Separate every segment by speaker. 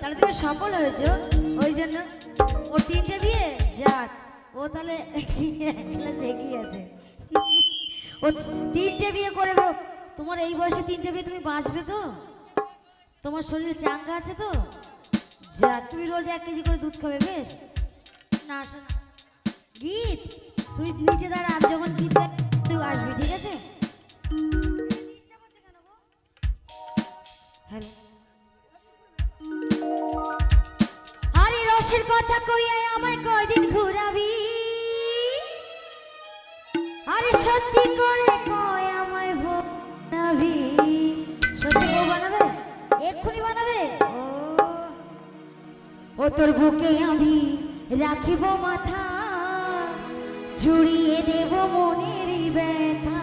Speaker 1: তাহলে তুমি সফল হয়েছো। ওই জন্য ওর তিনটে বিয়ে? যাক ও তাহলে ক্লাস এগিয়ে আছে। ও তিনটে বিয়ে করে তোমার এই বয়সে তিনটে বিয়ে তুমি বাঁচবে তো? তোমার শরীর চাঙ্গা আছে তো? যাক তুমি রোজ এক কেজি করে দুধ খাবে বেশ? না গীত তুই নিচে দাঁড়া আজ যখন গীত তুই আসবি ঠিক আছে? হ্যালো? বয়সের কথা কইয়া আমায় কয়দিন ঘুরাবি? আরে সত্যি করে কয় আমায় বানাবি? সত্যি বউ বানাবে? এক্ষুনি বানাবে? ও তোর বুকে আমি রাখিব মাথা, জুড়িয়ে দেব মনের ব্যথা।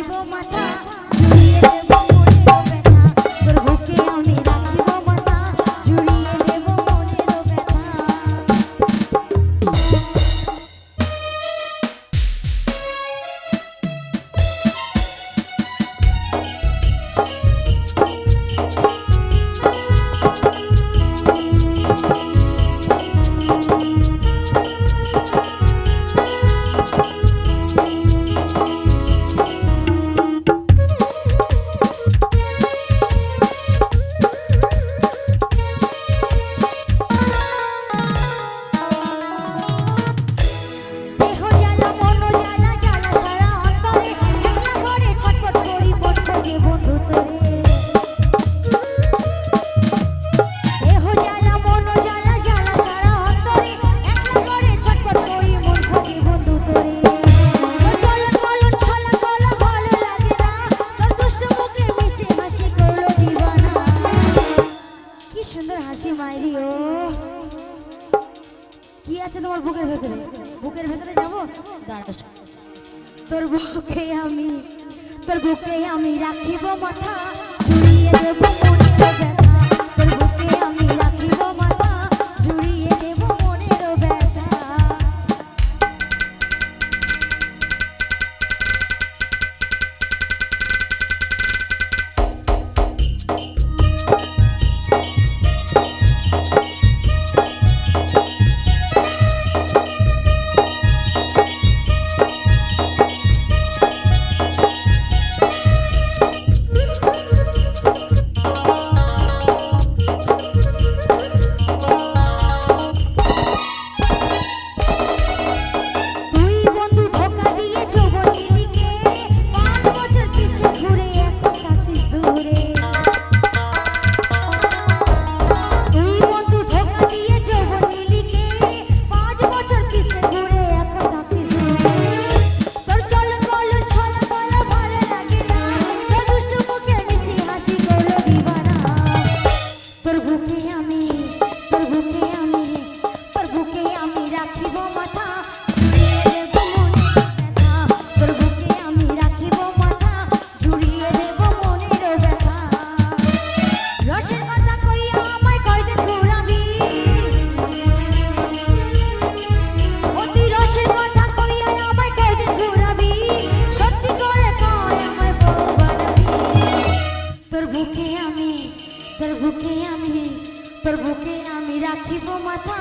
Speaker 1: দিব মানে কি আছে তোমার বুকের ভেতরে? বুকের ভেতরে যাব? তোর বুকে আমি তোর বুকে আমি রাখিব মাথা তোর বুকে আমি তোর বুকে আমি রাখিব মাথা।